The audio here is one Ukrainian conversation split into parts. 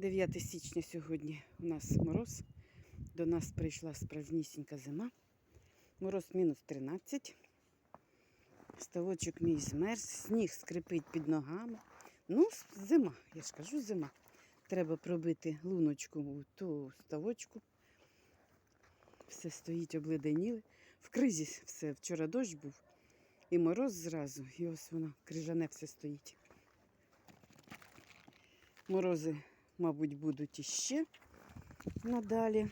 9 січня сьогодні у нас мороз. До нас прийшла справжнісінька зима. Мороз мінус 13. Ставочок мій змерз, сніг скрипить під ногами. Ну, зима, я ж кажу, зима. Треба пробити луночку у ту ставочку. Все стоїть обледеніле. В кризі все. Вчора дощ був і мороз зразу, і ось воно крижане все стоїть. Морози, мабуть, будуть іще надалі.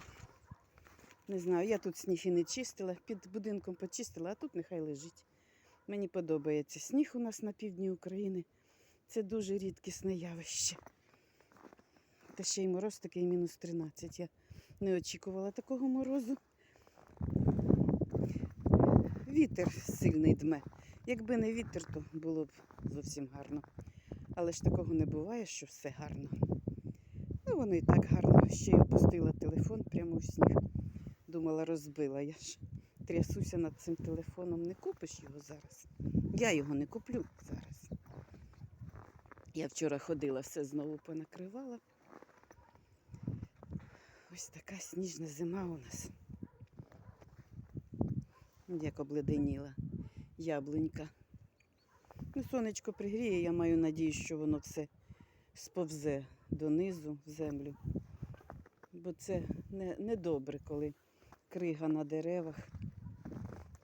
Не знаю, я тут сніг і не чистила, під будинком почистила, а тут нехай лежить. Мені подобається сніг у нас на півдні України. Це дуже рідкісне явище. Та ще й мороз такий мінус 13. Я не очікувала такого морозу. Вітер сильний дме. Якби не вітер, то було б зовсім гарно. Але ж такого не буває, що все гарно. Воно і так гарно. Ще й опустила телефон прямо в сніг. Думала, розбила. Я ж трясуся над цим телефоном. Не купиш його зараз. Я його не куплю зараз. Я вчора ходила, все знову понакривала. Ось така сніжна зима у нас. Як обледеніла яблунька. Ну, сонечко пригріє, я маю надію, що воно все сповзе донизу в землю. Бо це не, не добре, коли крига на деревах,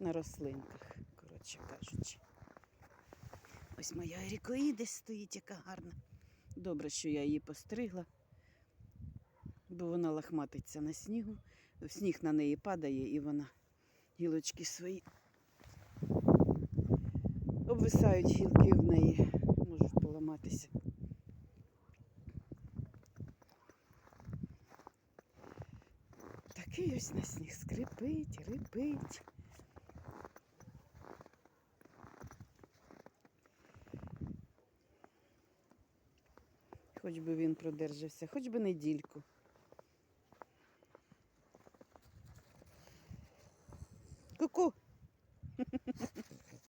на рослинках, коротше кажучи. Ось моя ерікоїдес стоїть, яка гарна. Добре, що я її постригла, бо вона лахматиться на снігу, сніг на неї падає і вона гілочки свої обвисають гілки в неї, можуть поламатися. Такий ось на сніг скрипить, рипить. Хоч би він продержався, хоч би недільку. Ку-ку!